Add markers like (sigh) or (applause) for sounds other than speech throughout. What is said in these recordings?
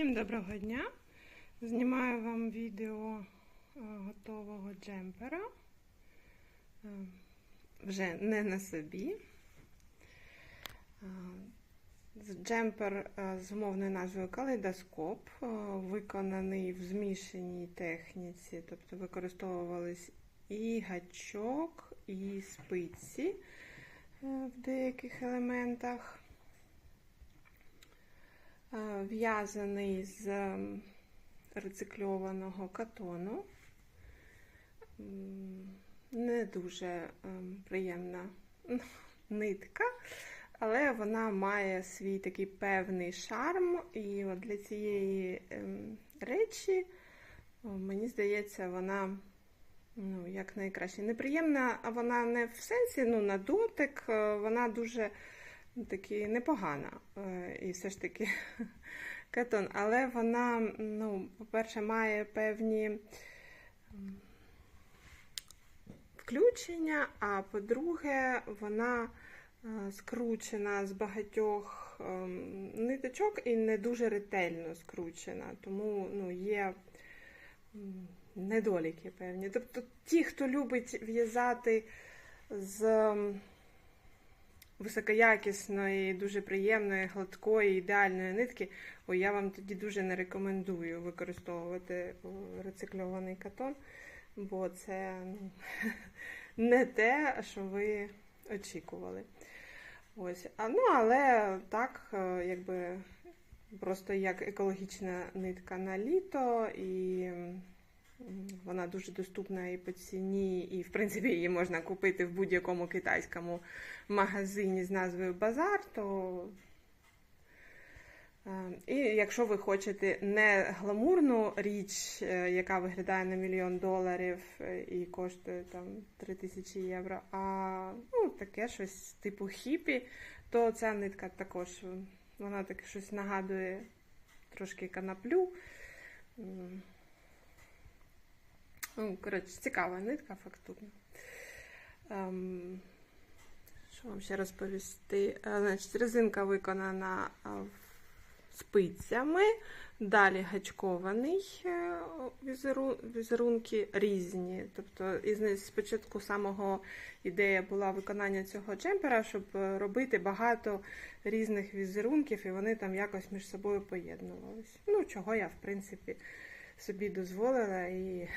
Всім доброго дня! Знімаю вам відео е, готового джемпера. Е, Вже не на собі. Е, Джемпер з умовною назвою калейдоскоп, виконаний в змішаній техніці, тобто використовувались і гачок, і спиці в деяких елементах. Е, В'язаний з рецикльованого катону. Не дуже приємна (laughs) нитка, але вона має свій такий певний шарм. І от для цієї ем, речі, мені здається, вона ну, як найкраще. Неприємна, вона не в сенсі, ну, на дотик, е, вона дуже таки непогана. Е, І все ж таки (laughs) катон. Але вона, ну, по-перше, має певні включення, а по-друге, вона е, скручена з багатьох ем, ниточок і не дуже ретельно скручена. Тому ну, є недоліки певні. Тобто ті, хто любить в'язати з високоякісної, дуже приємної, гладкої, ідеальної нитки, ой, я вам тоді дуже не рекомендую використовувати рецикльований катон, бо це (laughs) не те, що ви очікували. Ось. А, ну, але так, е, якби просто як екологічна нитка на літо, і вона дуже доступна і по ціні, і в принципі її можна купити в будь-якому китайському магазині з назвою Базар, то е, і якщо ви хочете не гламурну річ, е, яка виглядає на мільйон доларів е, і коштує там 3 тисячі євро, а ну, таке щось типу хіпі, то ця нитка також вона таке щось нагадує трошки канаплю. Ну, коротше, цікава нитка фактурна. Ем, що вам ще розповісти? Е, Значить, резинка виконана е, спицями, далі гачкований е, візеру, візерунки різні. Тобто, із спочатку самого ідея була виконання цього джемпера, щоб е, робити багато різних візерунків, і вони там якось між собою поєднувалися. Ну, чого я, в принципі, собі дозволила і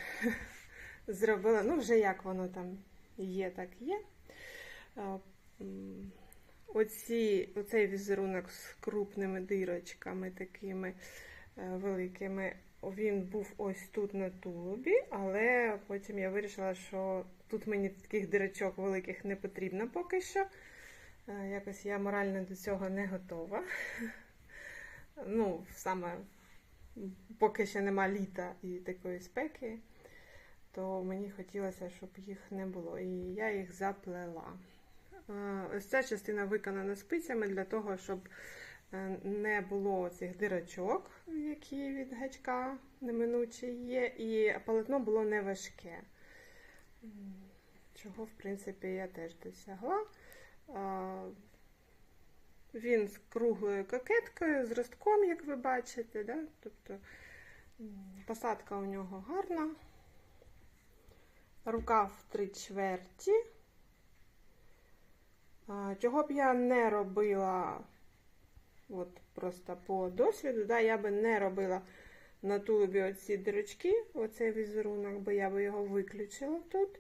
(laughs) зробила. Ну, вже як воно там є, так є. Оці, оцей візерунок з крупними дирочками такими е, великими, він був ось тут на тулубі, але потім я вирішила, що тут мені таких дирочок великих не потрібно поки що. Е, Якось я морально до цього не готова. (laughs) Ну, саме поки ще нема літа і такої спеки, то мені хотілося, щоб їх не було. І я їх заплела. Ось ця частина виконана спицями для того, щоб е, не було цих дирочок, які від гачка неминучі є, і полотно було не важке. Чого, в принципі, я теж досягла. Він з круглою кокеткою, з ростком, як ви бачите. Да? Тобто посадка у нього гарна. Рукав три чверті. Чого б я не робила, от просто по досвіду, да, я би не робила на тулубі оці дирочки, оцей візерунок, бо я би його виключила тут.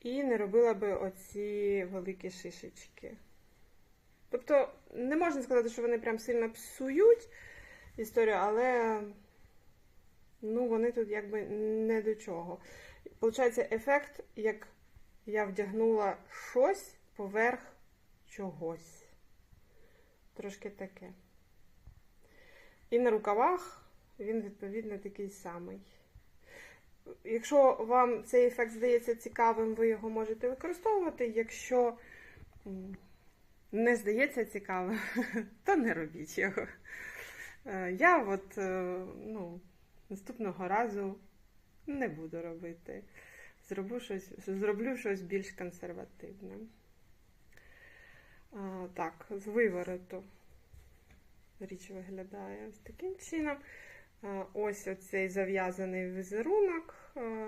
І не робила би оці великі шишечки. Тобто, не можна сказати, що вони прям сильно псують історію, але ну, вони тут якби не до чого. Получається ефект, як я вдягнула щось поверх чогось. Трошки таке. І на рукавах він, відповідно, такий самий. Якщо вам цей ефект здається цікавим, ви його можете використовувати. Якщо не здається цікавим, (laughs) то не робіть його. Е, Я от, е, ну, наступного разу не буду робити. Зроблю щось, зроблю щось більш консервативне. А, так, з вивороту. річ виглядає ось таким чином. Е, Ось оцей зав'язаний візерунок, е,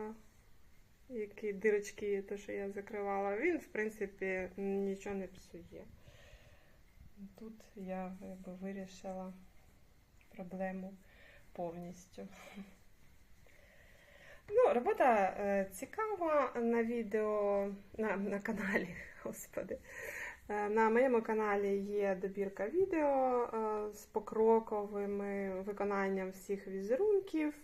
який дирочки, те, що я закривала, він, в принципі, нічого не псує. Тут я якби вирішила проблему повністю. Ну, робота е, цікава на відео на, на каналі, (laughs) господи. Е, На моєму каналі є добірка відео е, з покроковими виконанням всіх візерунків.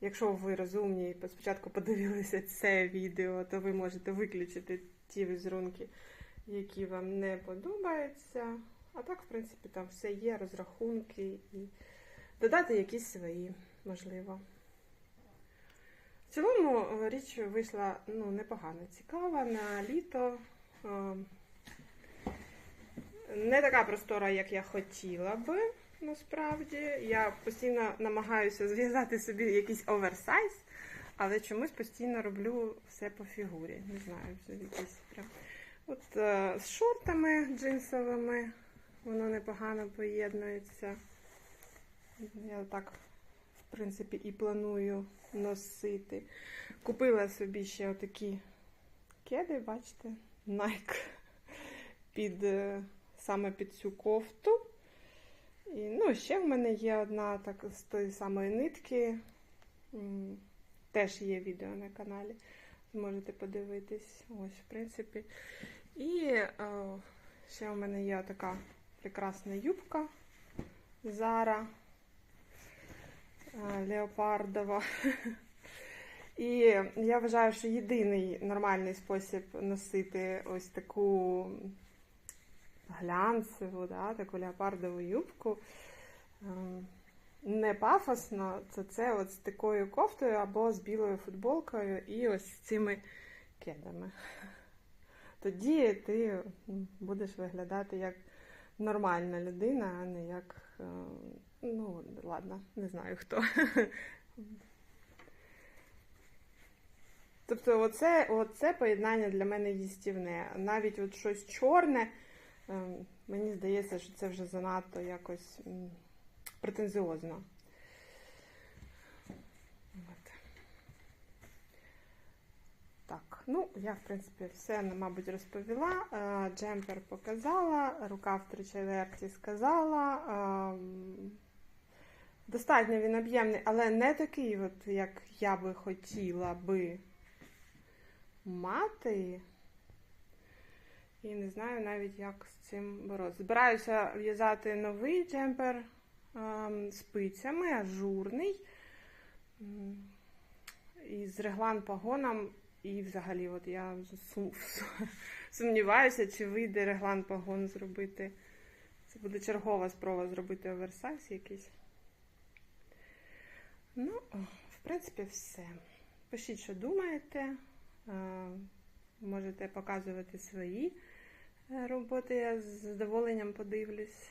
Якщо ви розумні і спочатку подивилися це відео, то ви можете виключити ті візерунки, які вам не подобаються. А так, в принципі, там все є, розрахунки і додати якісь свої, можливо. В цілому е, річ вийшла ну, непогано цікава на літо. Е, Не така простора, як я хотіла би, насправді. Я постійно намагаюся зв'язати собі якийсь оверсайз, але чомусь постійно роблю все по фігурі. Не знаю, вже якісь прям. От е, з шортами джинсовими воно непогано поєднується. Я так, в принципі, і планую носити. Купила собі ще отакі кеди, бачите, Nike (laughs) під, е, саме під цю кофту. І, ну, ще в мене є одна так, з тої самої нитки. Теж є відео на каналі. Зможете подивитись. Ось, в принципі. І е, ще в мене є така прекрасна юбка Зара е, леопардова. І я вважаю, що єдиний нормальний спосіб носити ось таку глянцеву, да, таку леопардову юбку. Не пафосно, то це от з такою кофтою або з білою футболкою і ось цими кедами. Тоді ти будеш виглядати як нормальна людина, а не як. е, Ну, ладно, не знаю хто. Тобто, оце, оце поєднання для мене їстівне. Навіть от щось чорне, ем, мені здається, що це вже занадто якось м, претензіозно. От. Так, ну, я, в принципі, все, мабуть, розповіла. Е, Джемпер показала, рукав три четверті сказала. Ем, Достатньо він об'ємний, але не такий, от, як я би хотіла би мати. І не знаю навіть, як з цим боротися. Збираюся в'язати новий джемпер ем, спицями, ажурний. М, І з реглан пагоном. І взагалі, от я (laughs) сумніваюся, чи вийде реглан пагон зробити. Це буде чергова спроба зробити оверсайз якийсь. Ну, в принципі, все. Пишіть, що думаєте. Е, Можете показувати свої е, роботи. Я з задоволенням подивлюсь.